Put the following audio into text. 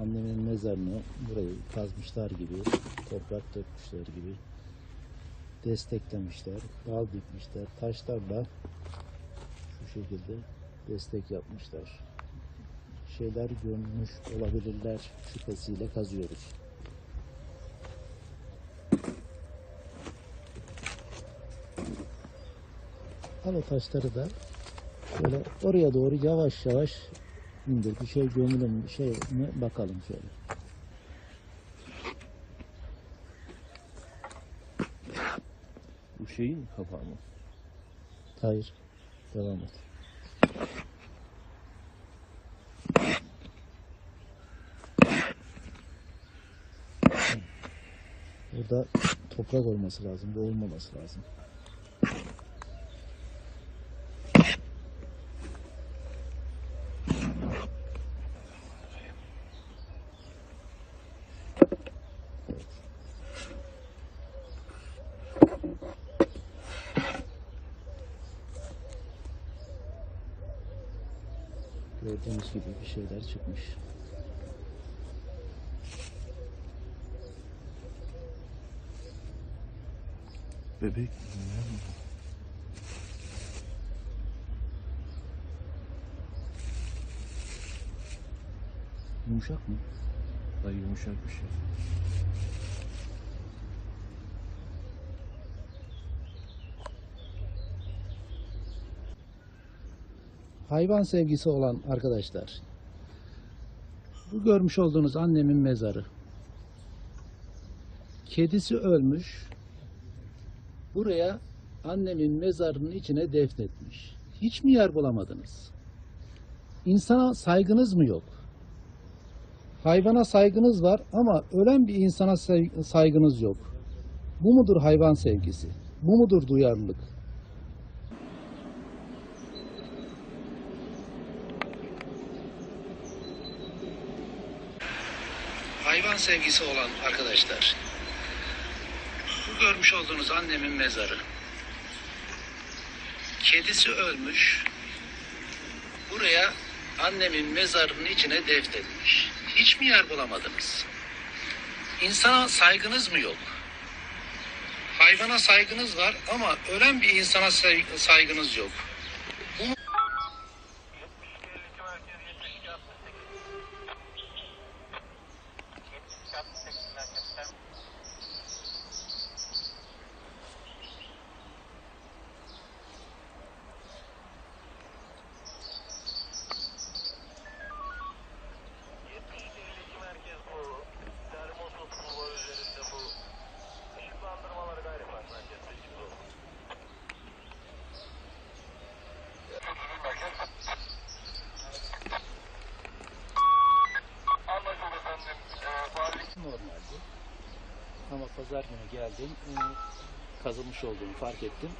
annemin mezarını burayı kazmışlar gibi, toprak dökmüşler gibi desteklemişler, dal dikmişler, taşlarla şu şekilde destek yapmışlar. Şeyler gömmüş olabilirler şüphesiyle kazıyoruz. Al o taşları da şöyle oraya doğru yavaş yavaş indir. Bir şey gömülü mü, şey mi bakalım şöyle. Bu şeyin kapağı mı? Hayır. Devam et. Burada toprak olması lazım. Bu olmaması lazım. Gördüğünüz gibi bir şeyler çıkmış. Bebek. Yumuşak mı? Ay yumuşak bir şey. Hayvan sevgisi olan arkadaşlar. Bu görmüş olduğunuz annemin mezarı. Kedisi ölmüş. Buraya annemin mezarının içine defnetmiş. Hiç mi yer bulamadınız? İnsana saygınız mı yok? Hayvana saygınız var ama ölen bir insana say- saygınız yok. Bu mudur hayvan sevgisi? Bu mudur duyarlılık? Hayvan sevgisi olan arkadaşlar. Bu görmüş olduğunuz annemin mezarı. Kedisi ölmüş. Buraya annemin mezarının içine defnetmiş. Hiç mi yer bulamadınız? İnsana saygınız mı yok? Hayvana saygınız var ama ölen bir insana say- saygınız yok. Normaldi. Ama pazar günü geldim. e, Kazılmış olduğunu fark ettim.